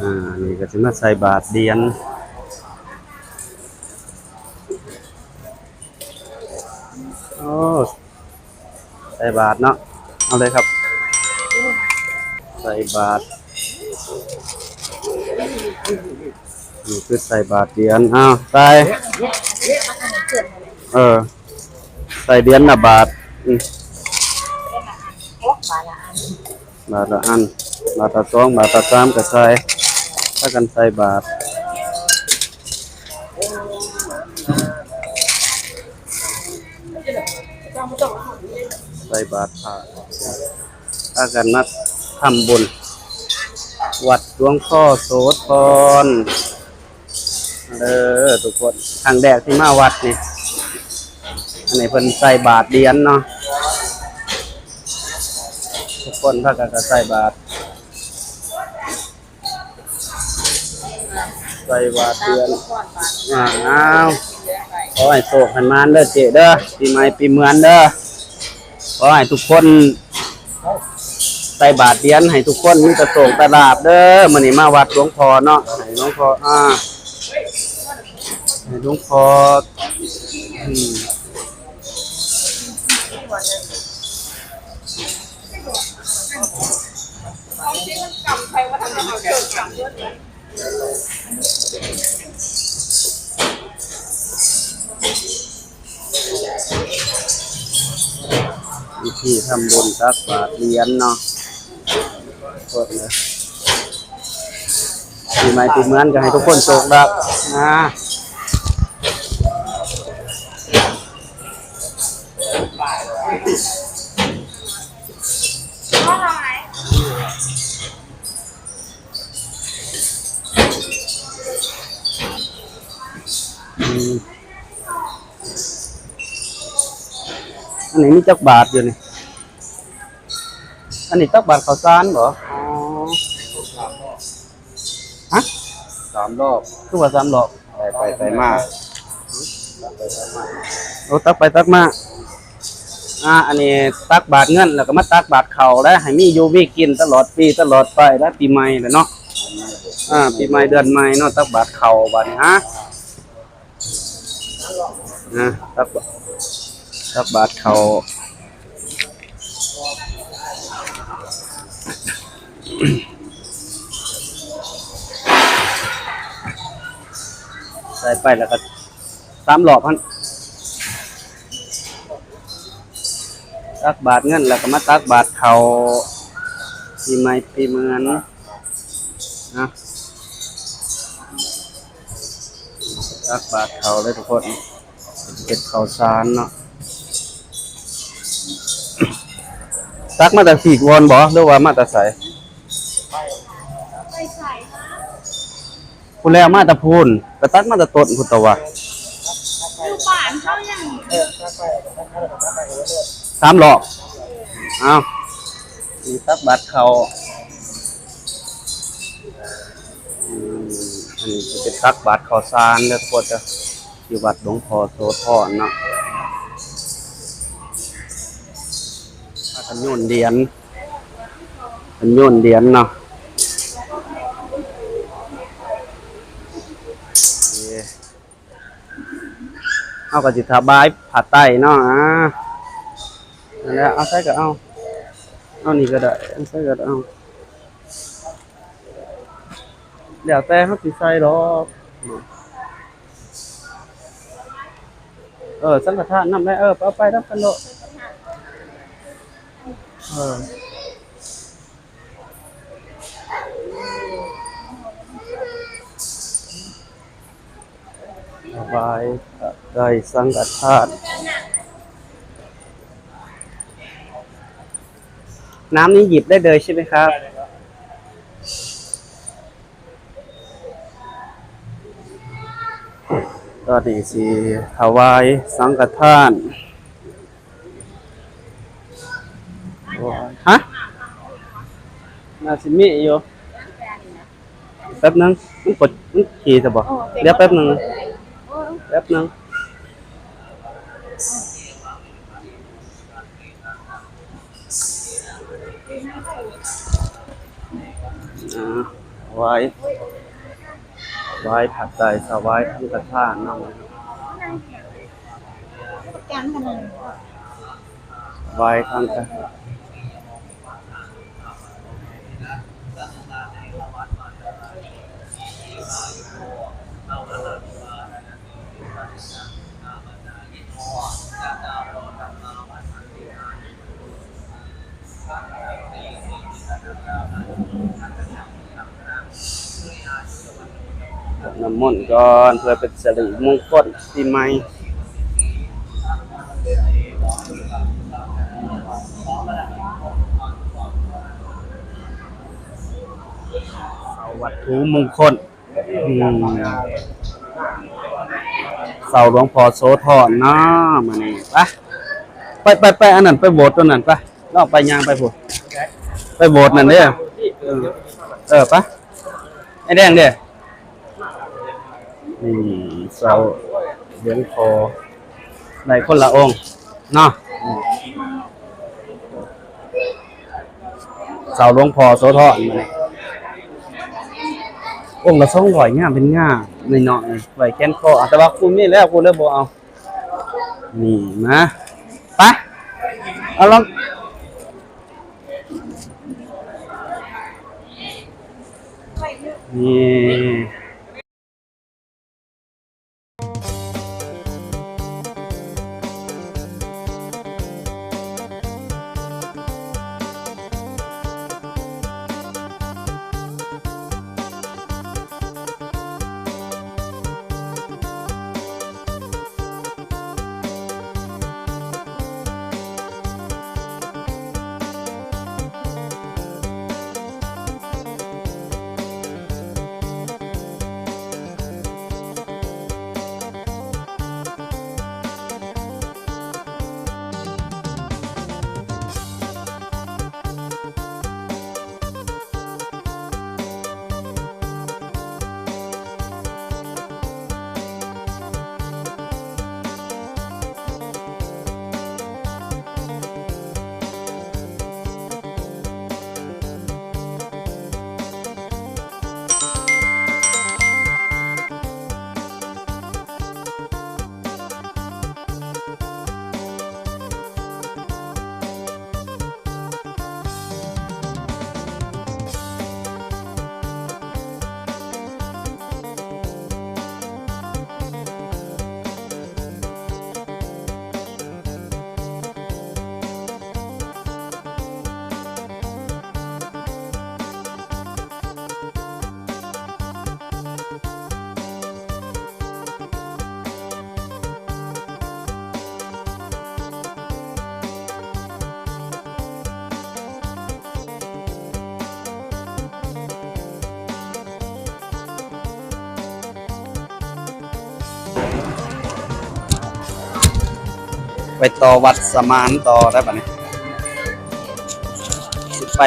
อ่า นี่ก็จะมาใส่บาทเดียนโอ้ใส่บาทเนาะ เอาเลยครับ ใส่บาทนี่คือใส่บาทเดียนอ้าวใส่เออ ใส่เดียนนะบาทอืมบาทละอัน บาทละสองบาทละสามก็ใส่ากันใส่บาทใส่บาทผ่าถ้ากันนัดทำบุญ วัดหลวงพ่อโสธรเออทุกคนทางแดกที่มาวัดนี่อันนี้เพิ่นใส่บาทเดียนเนาะทุกคนพากันก็ใส่บาท ใส่บาทเดือนอ่าอ้าวขอให้โชคให้มานเด้อเจเด้อปีใหม่ปีเหมือนเด้อขอให้ทุกคนใส่บาทเดียนให้ทุกคนมีแต่โชคแต่ลาบเด้อมื้อนี้มาวัดหลวงพ่อเนาะให้หลวงพ่ออ่าให้หลวงพ่ออืมวิ วิธีทำบุญตักบาตรเหรียญเนาะโคตรเลยปีใหม่ปีเมือนก็ให้ทุกคนโชคดีนะ อันนี้มีจักบาทอยู่นี่ อันนี้จักบาทข้าวสารเหรออ๋อฮะสามรอบคือว่าสามรอบไปไปไปมาโอ้ตักไปตักมาอ่าอันนี้ตักบาทเงินแล้วก็มาตักบาทเขาวแล้วให้มีอยู่มีกินตลอดปีตลอดไปแล้วปีใหม่เลยเนาะอ่าปีใหม่เดือนใหม่เนาะตักบาทเขาวบาทนี้ฮะนะตักบาท ตักบาทเขาใส่ไปแล้วก็สามหลอบพันตักบาทเงินแล้วก็มาตักบาทเขาปีใหม่ปีเมือนนะตักบาทเขาเลยทุกคนเป็ดเขาวสารเนาะ ตักมาแต่สีกวนบ่หรือว่ามาแต่ใสพูนแล้วมาแต่พูนก็ตักมาแต่ต้นพุทธวะอยู่บ้านเขายังสามหลอกอ้าวมีตักบัตรเขาอืมอันนี้จะเป็นตักบัตรเขาซานแล้วทุกคนจะอยู่วัดหลวงพ่อโสธรเนาะ นโยนเดียนกันโยนเดียนเนาะเอากระจิตาบายผัดไตเนาะอ่านั่นแหละเอาใส่ก็เอา เอานี่ก็ได้เอาใส่ก็เอาเดี๋ยวแต่เขาสิใส่หรอกเออสังฆทานนำได้เออเอาไปรับกันโล ดเออสบายได้สังฆทานน้ำนี้หยิบได้เลยใช่ไหมครับ ตอนนี้สิถวายสังฆทานถวาย ฮะนาซิมิอยู่แป๊บนึงมันกดมันขี่จะบอกเดี๋ยวแป๊บนึงแป๊บนึงอ่าไว้ไว้ผัดใจสวายทั้งกระท่านำการพนันไว้ทั้งกระ น้ำมนต์ก่อนเพื่อเป็นสิริมงคลปีใหม่วัตถุมงคลเสาหลวงพ่อโสธรเนาะมานี่ไปไปไปไปอันนั้นไปโบสถ์ตัวนั้นไป ลองไปยางไปพูดไปโบสถ์นั่นเด้อเออเออไปไอ้แดงเด้อนี่เสาหลวงพ่อในคนละองค์เนาะอืมเสาหลวงพ่อโสธรมานี่องค์ละสองร้อยง่ามเป็นง่าในเนาะไว้แก้นคออะแต่ว่าคุณมีแล้วคุณเลยบ่เอา นี่นะไปเอาลอง นี่ ไปต่อวัดสมานต่อได้ปะเนี่ยไป